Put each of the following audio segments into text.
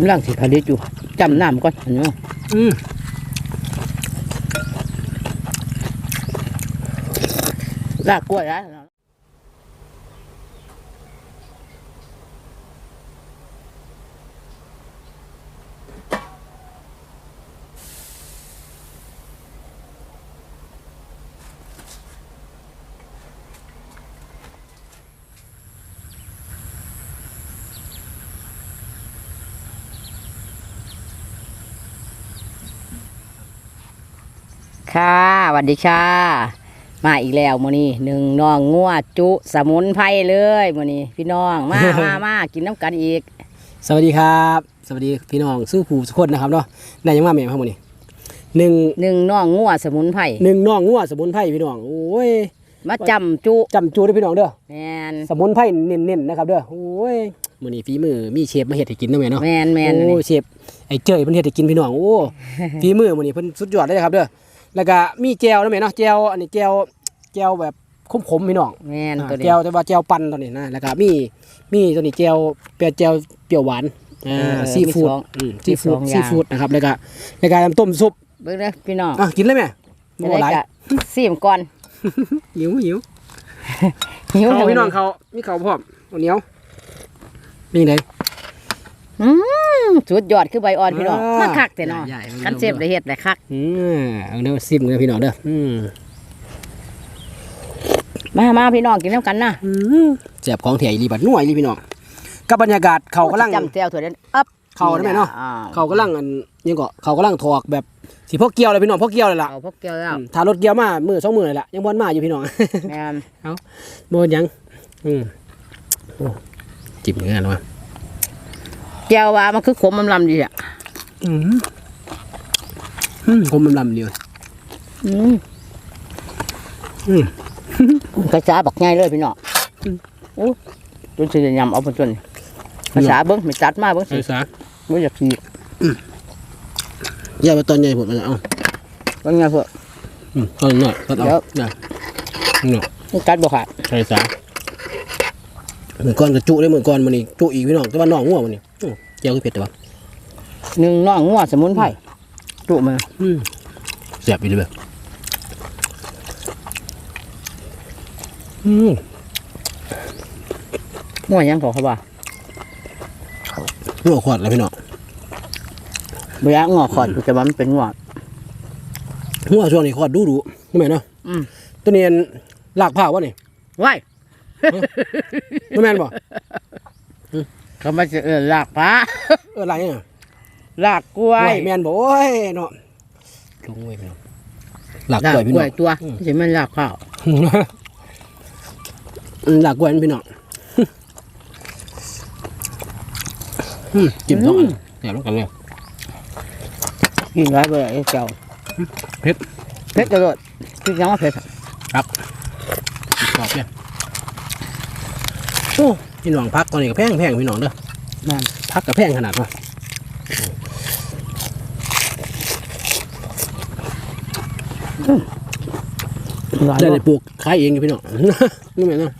กำลังสิผลิตอยู่จำน้ำก่อนอันนี้อืมลากกล้วยนะ ค่ะสวัสดีค่ะ มาอีกแล้วมื้อนี้หนึ่งน้องงัวจุสมุนไพรเลยมื้อนี้พี่น้องมามามากินน้ำกันอีก สวัสดีครับ สวัสดีพี่น้องสู้ผู้สุกคนนะครับเนาะได้ยังมาแม่ครับมื้อนี้หนึ่งหนึ่งน้องงัวสมุนไพรหนึ่งน้องงัวสมุนไพรพี่น้องโอ้ยมาจำจุจำจูได้อพี่น้องเด้อแมนสมุนไพรเน้นๆนะครับเด้อโอ้ยมื้อนี้ฝีมือมีเชฟมาเฮ็ดให้กินเนาะแม่เนาะแมนแมนอันโอ้นี้เชฟไอ้เจ้ยเพิ่นเฮ็ดให้กินพี่น้องโอ้ฝีมือมื้อนี้เพิ่นสุดยอดเลยนะครับเด้อ แล้วก็มีแจวนะแม่เนาะแจวอันนี้แจวแจวแบบขมๆพี่น้องแมนอ่าตัวนี้แจวแต่ว่าแจวปั่นตัวนี้นะแล้วก็มีมีตัวนี้แจวเปรี้ยวแจวเปรี้ยวหวานอ่าเออซีฟู้ดมีสองอืมมีซีฟู้ดสองอซีย่างฟู้ดนะครับแล้วก็แล้วก็น้ำต้มซุปเบิ่งเด้อพี่น้องอะกินเลยแม่จะบ่ได้หลายกะซีมก่อนหิวหิวหิวเขาจังพี่น้องเขามีเขาวพร้อมข้าวเหนียวนี่ไงอืม สุดยอดคือใบอ่อนพี่น้องอ่ามาคักแต่เนาะใหญ่ๆกันเสพได้เฮ็ดได้คักอืมเอาเดี๋ยวซิมกันพี่น้องเด้ออืมมามาพี่น้องกินน้ำกันนะอืมแซ่บของแถอีหลีบัดนัวอีหลีพี่น้องกับบรรยากาศเขากำลังจำแจวถั่วเด่นอัพเขาได้ไหมเนาะอ่เขากำลังอันยังก็เขากำลังถอกแบบสิพวกเกี่ยวเลยพี่น้องพวกเกี่ยวเลยล่ะเอาพวกเกลือแล้วอืมถ้ารถเกี่ยวมามือสองมือเลยล่ะยังบอลมาอยู่พี่น้องแมนบอลยังอืมโอ้จิบเนื้อแล้ววะ แจวว่ามันคือขมมันลำดีอะอืมอืมคมมันลำเดียวอืมอืมภาษาบักง่ายเลยพี่น้องโอ้จนสิได้ยำเอาเป็นจนภาษาเบิ้งไม่จัดมาเบิ้งสิไอ้สาไม่อยากขี่อย่าไปตอนใหญ่หมดมันเอาเบิ้งไงเพื่อ อืมตอนหน่อยตอนเอาเดี๋ยวได้เนาะมันกัดบ่ขาดไอ้สาเหมือนก้อนกระจุได้เหมือนก้อนมันนี่จุอีกพี่น้องแต่ว่าน้องง่วงมันนี่อื้อ เจียวคือเผ็ดแต่ว่าหนึ่งน่องงัวสมุนไพรจุมาอืมแซ่บอีกเลยแบบอืมงัวยังขอเขาว่างัวขวดแล้วพี่น้องเบื่องัวขอดกูจะว่ามันเป็นงัวงัวช่วงนี้ขวดดูดูทำไมเนาะอืมตัวนี้อันลากผ้าวะนี่ว้ายไม่แม่นบ่ เขามาจะเออลากปลาเอออะไรเนี่ยลากกล้วยไม่แม่นบ่โอ้ยเนาะลงไว้พี่น้องลากลากกล้วยกพี่ล้น้วอยงตัวไม่ใช่มันลากข้าวอืมหลักกวนพี่น้องอืมจิ้มสองอันแหนมลงกันเลยกินร้ายไปไอ้เจ้าเผ็ดเผ็ดกระโดดคิดยังว่าเผ็ดอะกรอบเนี่ยโอ้ พี่น้องพักตอนนี้ก็แพงแพงพี่น้องเด้อนั่นพักก็แพงขนาดว่าร้ายได้บ่ได้ปลูกขายเองอยู่พี่น้องนี่แม่นเนาะ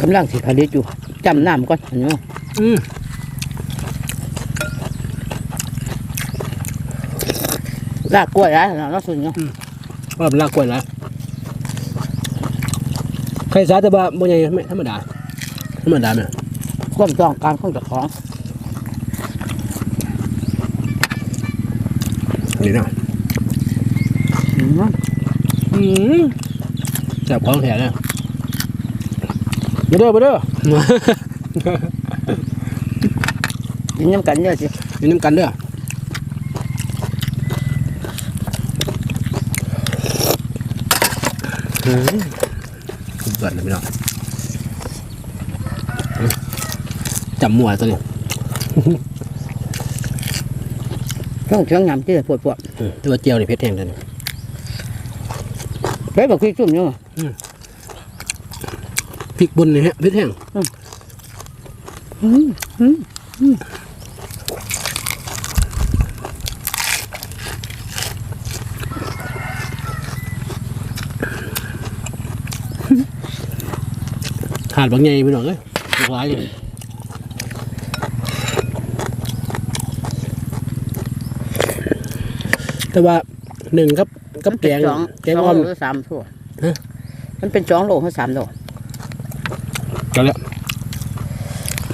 กำลังสิผลิตอยู่จำน้ำก่อนอันนี้อืมลากกล้วยร้ายเราสุดเนาะว่าเป็นลากกล้วยแล้ว ใครสาแต่ว่าบ่ใหญ่ไม่ธรรมดา ธรรมดาแม่ความต้องการของเจ้าของนี่เนาะอืมอืมจับของแถเนี่ยมาเด้อมาเด้อกินน้ำกันเยอะสิมีน้ำกันเด้ออืม สุดยอดเลยพี่น้องจับมัวตัวนี้เครื่องเครื่องยำที่ปวดปวดอืมตัวเจียวนี่เผ็ดแห้งเลยนี่เผ็ดแบบคือจุ่มอยู่พริกบนนี่ฮะเผ็ดแห้งอืมอืม ขาดบางไงไปหน่อยเลยหลากหลายเลยแต่ว่าหนึ่งครับกับแกงแกงสอ้อองโลสามโลฮะ มันเป็นสองโลเขาสามโลก็แล้ว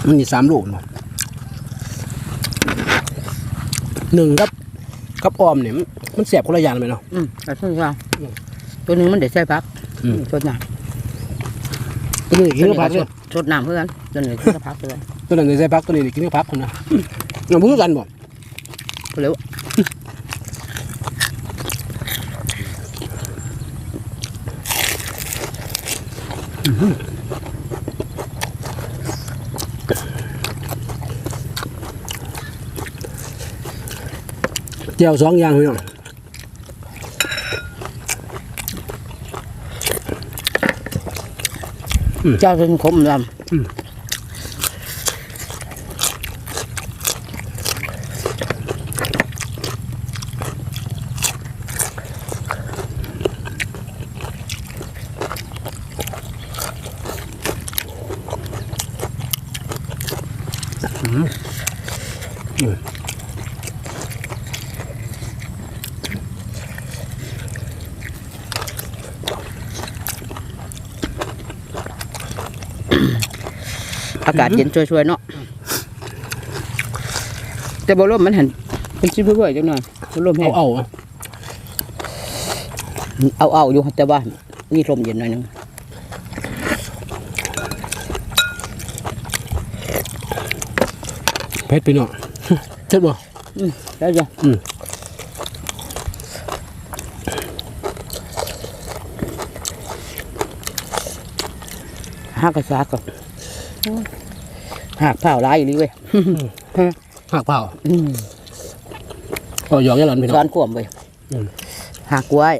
มันมีสามโลูหนึ่งครับกับออมเนี่ยมันมันแสบคนละอย่างเลยเนาะ อืมแต่ทุกอย่างตัวนึงมันเด็ดใช่ปักอืม ตัวหญ่ ตัวนี้กินกับผักเลยชดน้ำเพื่อนตัวหนึงกินกับพักเลยตัวนั้นใส่ผักตัวนี้กินกับผักคนนะเราพูดกันบ่เร็วเจียวสองอย่างพี่น้อง เจ้าจนขมลำ อากาศเย็นช่วยๆเนาะแต่บอลมมันหันเป็นชิ้นเพื่อๆจังหน่อยบอลมแห้เอางเอาเอาเอาอยู่แต่ว่านี่ลมเย็นหน่อยหนึงเผ็ดพี่น้องเผ็ดบ่แล้วจ้ะอืมหักกระซากก่อน หักเผาร้ายอยู่นี่เว้ยหักเปล่าอืมก็หยอกยันหลันพี่น้ซ้อองนขวมเว้ยอืมหักไว้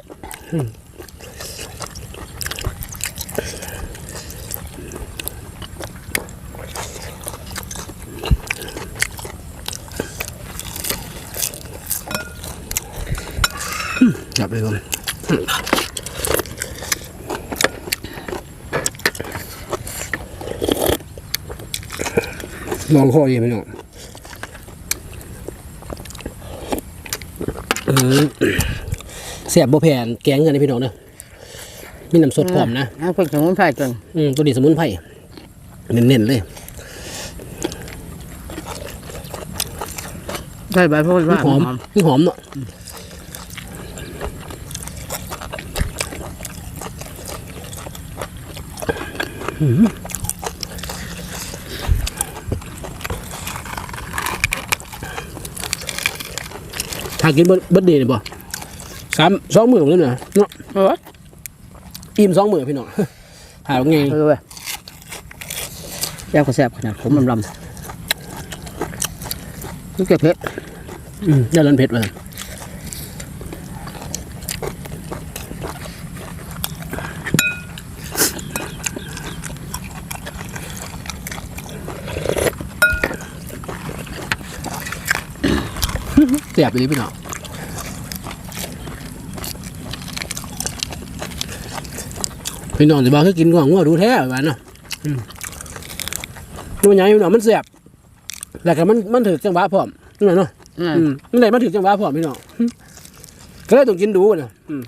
จับไปก่อน ลองคออีกพี่น้องอืมเสียบบ่แผ่นแกงกันนะพี่น้องเนอะมีน้ำสดพร้อมนะหักเพิ่งสมุนไพรจนอืมตัวนี้สมุนไพรเน้นๆเลยใช่ใบโพดว่าหอมคือหอมเนาะอืม ถ้ากินเบิดเบิดเดย์นี่บ่สามสองมือผมเลยนะเนาะเอออิ่มสองมือพี่น้องหาว่าไงเออเว้ยแซ่บก็แซ่บขนาดผมลำลำนี่เก็บเพชรอืมย่าลันเผ็ดมา เสียบไปเลยพี่น้องพี่น้องจะบอกให้กินก่อนงัวดูแท้แบบนั้นเนาะอืมมันใหญ่พี่น้องมันเสียบแล้วก็มันมันถือจังหวะพร้อมนี่ไงเนาะอืมอืมนี่ไหนมาถึงจังหวะพร้อมพี่น้องอืมก็เลยต้องกินดูนะอืม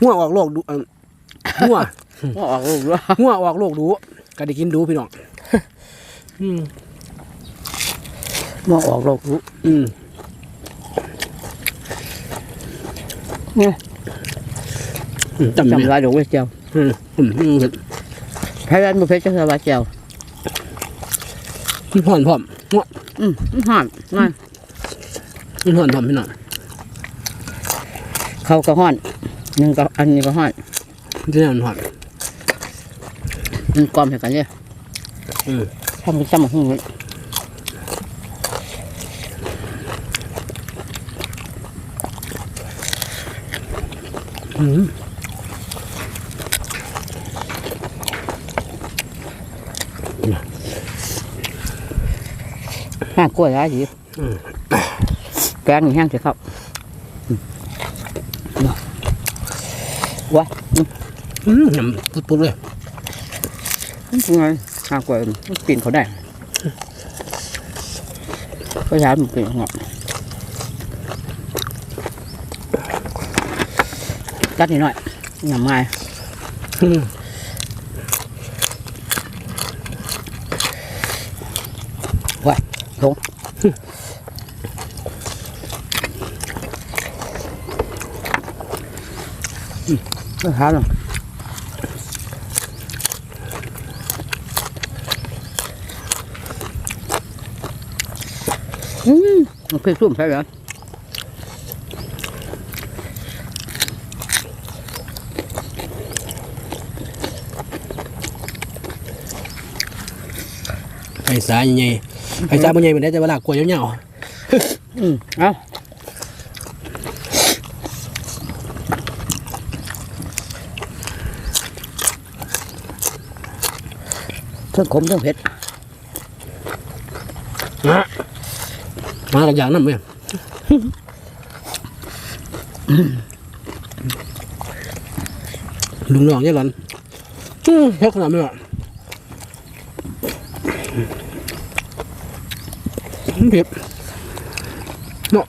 งัวออกโลกดูเอิ่มงัวว่าออกลูกด้วยงัวออกโลกดูก็ได้กินดูพี่น้องอืม ว่าออกลูกรู้อืมเนี่ยอืมจำไม่จำได้ไรดอกเว้ยเจียวอืมอืมอืมไทยแลนด์บุฟเฟ่ต์จะสบายเจียวมันห่อนพร้อมงัวอืมหอมง่ายมันห่อนพร้อมพี่น้องเขาก็ห่อนหนึ่งก็อันนี้ก็ห่อนมันจะแน่มันห่อนมันกลอมใส่กันเนี่ยอืมทำกันจำมาหุ้งเลย อืม ห้ากล้วยร้ายดีแกงนี่แห้งสิครับอืมเนาะว้ายอืมยำปุ๊บๆเลยมันเป็นไงห้ากล้วยมันกินเขาได้ก็ย้ายมันกินของ จัดนิดหน่อยยำง่ายอืมว้ายลงอืมเอาขาลงอืมโอเคซุ่มใช่ไหม ไอ้สายใหญ่ๆไอ้สายมันใหญ่มันได้แต่เวลากลัวยาวอืมเอาเพิ่งขมเพิ่งเผ็ดๆนะมาหลายอย่างนั่นไหมลุงน้องเนี่ยหลอนอืมเผ็ดขนาดนี้อะอืม เผ็ดเนาะ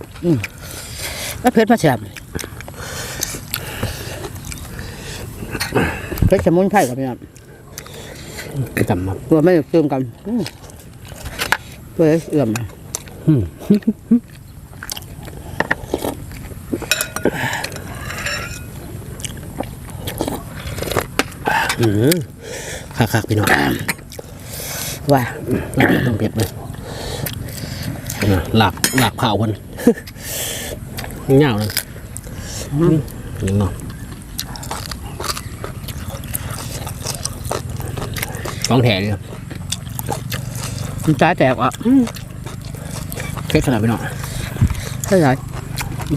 แล้วเผ็ดมาแซ่บเผ็ดสมุนไพรกับพี่น้องจำมาตัวไม่เติมกันอืมเพื่อให้เอื่อมอืมอืมคักๆพี่น้องว่าต้องเผ็ดเลยนะ หลักหลักเผาคนเงาเลยยังเนาะต้องแถเลยมันจ้าแตกอะเผ็ดขนาดพี่น้องใช่ไหม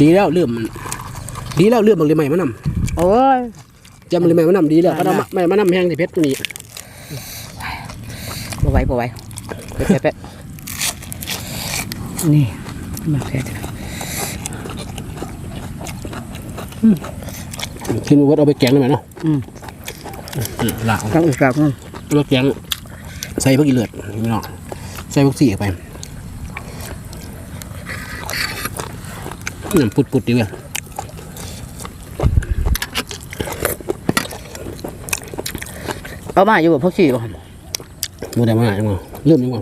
ดีแล้วเลื่อมมันดีแล้วเลื่อมบางเลยใหม่มานโอ้ยำจำบางเลยใหม่มานำดีแล้วก็ต้องไม่มานำแห้งที่เผ็ดกว่านี้บ่ไหวบ่ไหวเผ็ดเผ็ดเผ็ด นี่มาเผ็ดกินวัดเอาไปแกงได้ไหมเนาะอืมอืมหลักต้องอีกแบบนึงเอาไปแกงใส่พวกอีเลือดพี่น้องใส่พวกสีเข้าไปน้ำปุดๆดีเว้ยเอามาอยู่กับพวกสี่บ่โมได้มาจังวะเริ่มจังวะ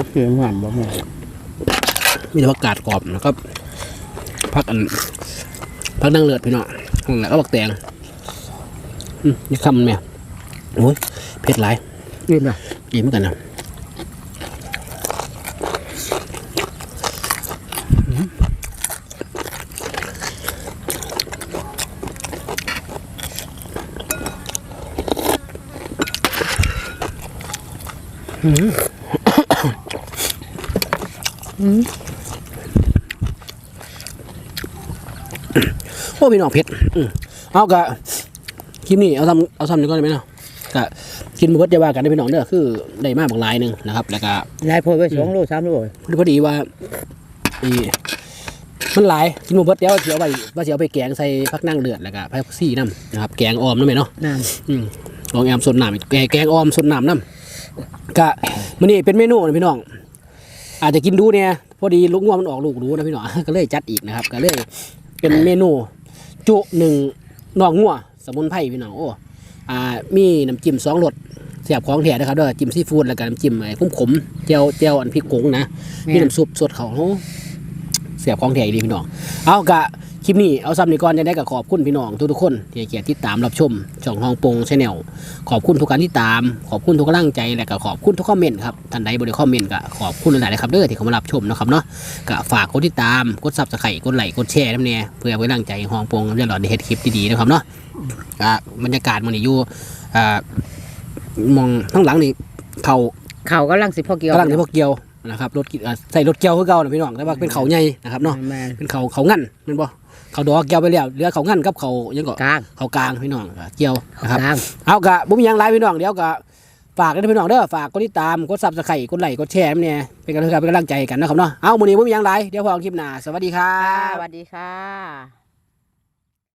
พวกสี่มันบ่แม่มีแต่ผักกาดกรอบนะครับผักอันผักนางเลือดพี่น้องแล้วก็ผักแตงอืมนี่คำมันแม่โอ้ยเผ็ดหลายยืนบ่อีกเหมือนกันนะ โอ้พี่น้องเผ็ดอืมเอากะคลิปนี้เอาทำเอาทำดีกว่าได้ไหมเนาะกะกินมาเบิดจะว่ากันได้พี่น้องเด้อคือได้มาบางหลายหนึ่งนะครับ แล้วก็นายโพดไว้สองโลสามโลพอดีว่าอีมันหลายกินมาเบิดเดี๋ยวเสียไปว่าเสียไปแกงใส่พักนั่งเดือดแล้วก็พักซี่น้ำนะครับแกงออมนั่นไหมเนาะนั่นอืมลองแอมสดน้ำอีกแกงแกงออมสดน้ำน้ำกะมันนี่เป็นเมนูนะพี่น้อง อาจจะกินดูเนี่ยพอดีลูกงัวมันออกลูกรู้นะพี่น้องก็เลยจัดอีกนะครับ ก็เลยเป็นเมนู จุหนึ่งนอกงัวสมุนไพรพี่น้องโอ้อ่ามีน้ำจิ้มสองรสเสียบของแท้นะครับด้วยจิ้มซีฟู้ดแล้วก็น้ำจิ้มไอ้ขมๆเจียวเจียวอันพริกกงนะมีน้ำซุปสดเขาเสียบของแท้อีกดีพี่น้องเอากะค ลิปนี้เอาซ้ำนี้ก่อนจะได้กับขอบคุณพี่น้องทุกๆคนที่เกียรติติดตามรับชมช่องฮองปงชาแนลขอบคุณทุกการที่ตาม ขอบคุณทุกกำลังใจและก็ขอบคุณทุกคอมเมนต์ครับท่านใดบริคอมเมนต์ก็ขอบคุณหลายๆนะครับเด้อที่เข้ามารับชมนะครับเนาะก็ฝากกดติดตามกดซับสไครต์กดไลค์กดแชร์น้ำเนี่ยเพื่อเป็นกำลังใจให้ฮองปงเรื่องหลอดในเฮ็ดคลิปดีๆนะครับเนาะอ่าบรรยากาศมันนี่อยู่อ่ามองข้างหลังนี่เขาเข่ากำลังสิพ่อเกี่ยวกำลังที่พวกเกี่ยว นะครับรถอ่าใส่รถเกี่ยวคือเก่านะพี่น้องแต่ว่าเป็นเขาใหญ่นะครับเนาะแม่นเป็นเขาเขางั้นแมันบ่เขาดอกเกี่ยวไปแล้วเหลือเขางั้นกับเขายังก็กลางเขากลางพี่น้องก็เกี่ยวนะครับ กลาง เอากะบ่มีหยังหลายพี่น้องเดี๋ยวก็ฝากกันด้วยพี่น้องเด้อฝากกดติดตามกด Subscribe กดไลค์กดแชร์เนี่ยเป็นกำลังใจเป็นกำลังใจกันนะครับเนาะเอามื้อนี้บ่มีหยังหลายเดี๋ยวพอกันคลิปหน้าสวัสดีครัค่ะบสวัสดีค่ะ